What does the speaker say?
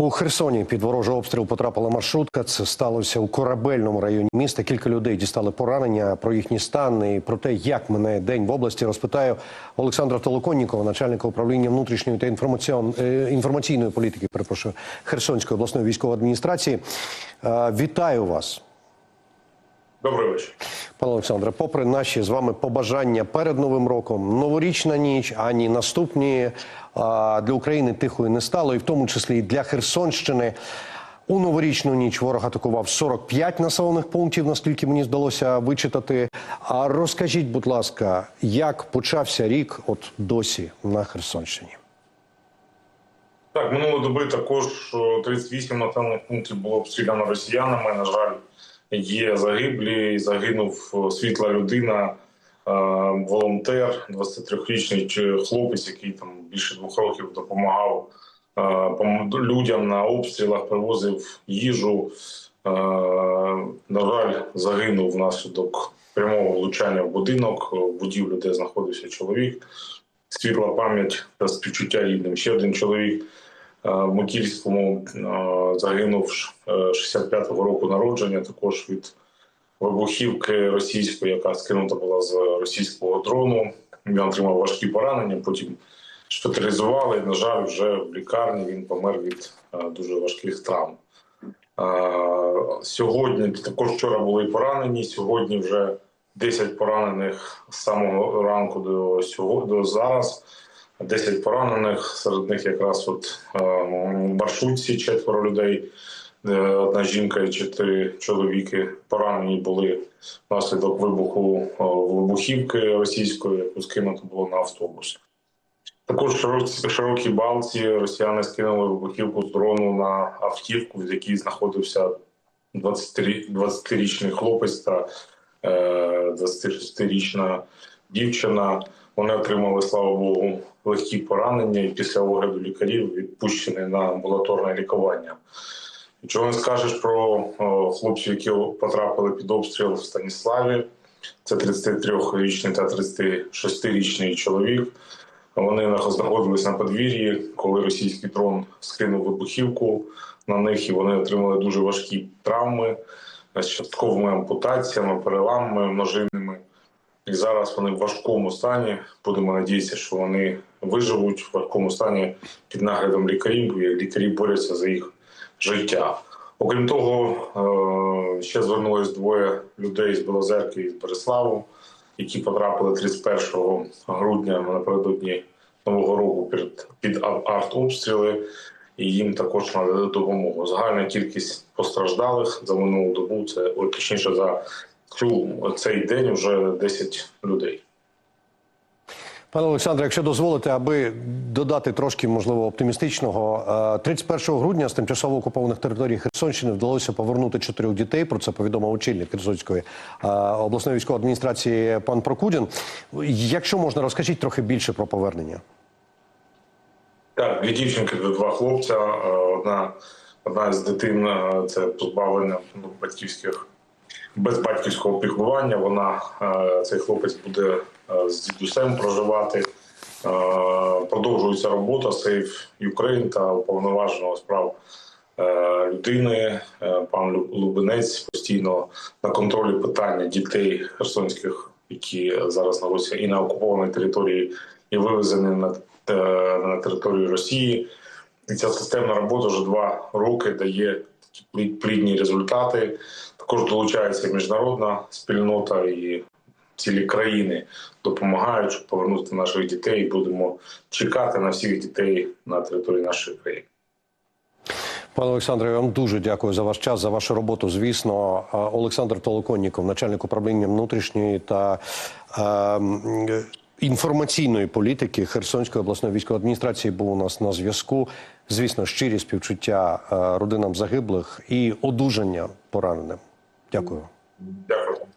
У Херсоні під ворожий обстріл потрапила маршрутка. Це сталося у корабельному районі міста. Кілька людей дістали поранення про їхній стан і про те, як минає день в області. Розпитаю Олександра Толоконнікова, начальника управління внутрішньої та е, інформаційної політики. Перепрошую Херсонської обласної військової адміністрації. Е, Вітаю вас. Добрий вечір. Пане Олександре, попри наші з вами побажання перед новим роком, новорічна ніч, ані наступні для України тихою не стало, і в тому числі і для Херсонщини. У новорічну ніч ворог атакував 45 населених пунктів, наскільки мені здалося вичитати. А розкажіть, будь ласка, як почався рік, от досі на Херсонщині? Так, минулої доби також о, 38 населених пунктів було обстріляно росіянами. На жаль, є загиблі. Загинув світла людина, е, волонтер, 23-річний хлопець, який там більше двох років допомагав е, людям на обстрілах, привозив їжу. Е, На жаль, загинув внаслідок прямого влучання в будинок, в будівлю, де знаходився чоловік. Світла пам'ять та співчуття рідним. Ще один чоловік е, в Микільському е, загинув е, 65-го року народження, також від вибухівки російської, яка скинута була з російського дрону. Він отримав важкі поранення. Потім шпиталізували. На жаль, вже в лікарні він помер від е, дуже важких травм. Е, Сьогодні також вчора були поранені. Сьогодні вже 10 поранених з самого ранку до сьогодні до зараз. 10 поранених, серед них якраз от е, маршрутці четверо людей, е, одна жінка і чотири чоловіки поранені були внаслідок вибуху е, вибухівки російської, яку скинуто було на автобус. Також широкі, балці росіяни скинули вибухівку з дрону на автівку, в якій знаходився 20 20-річний хлопець та е, 26-річна дівчина. Вони отримали, слава Богу, легкі поранення і після огляду лікарів відпущені на амбулаторне лікування. Чого не скажеш про хлопців, які потрапили під обстріл в Станіславі? Це 33-річний та 36-річний чоловік. Вони знаходились на подвір'ї, коли російський дрон скинув вибухівку на них, і вони отримали дуже важкі травми з частковими ампутаціями, переламами множинними. І зараз вони в важкому стані. Будемо надіятися, що вони виживуть в важкому стані під наглядом лікарів. і Лікарі борються за їх життя. Окрім того, е, ще звернулись двоє людей з Білозерки і з Береславу, які потрапили 31 грудня напередодні нового року під, під артобстріли, і їм також надали допомогу. Загальна кількість постраждалих за минулу добу це точніше за цю цей день вже 10 людей. Пане Олександре, якщо дозволите, аби додати трошки можливо оптимістичного, е, 31 грудня з тимчасово окупованих територій Херсонщини вдалося повернути чотирьох дітей. Про це повідомив очільник Херсонської е, обласної військової адміністрації пан Прокудін. Якщо можна, розкажіть трохи більше про повернення. Так, дві дівчинки, два хлопця. Е, Одна одна з дитин е, це позбавлення ну, батьківських без батьківського піклування. Вона е, цей хлопець буде е, з дідусем проживати. Е, Продовжується робота Save Ukraine та уповноваженого справ людини. Пан Лубенець постійно на контролі питання дітей херсонських, які зараз знаходяться і на окупованій території, і вивезені на, на територію Росії. І ця системна робота вже два роки дає плідні результати. Також долучається міжнародна спільнота і цілі країни допомагають, щоб повернути наших дітей. Будемо чекати на всіх дітей на території нашої країни. Пане Олександре, я вам дуже дякую за ваш час, за вашу роботу. Звісно, Олександр Толоконніков, начальник управління внутрішньої та е, інформаційної політики Херсонської обласної військової адміністрації, був у нас на зв'язку. Звісно, щирі співчуття е, родинам загиблих і одужання пораненим. Дякую. Дякую.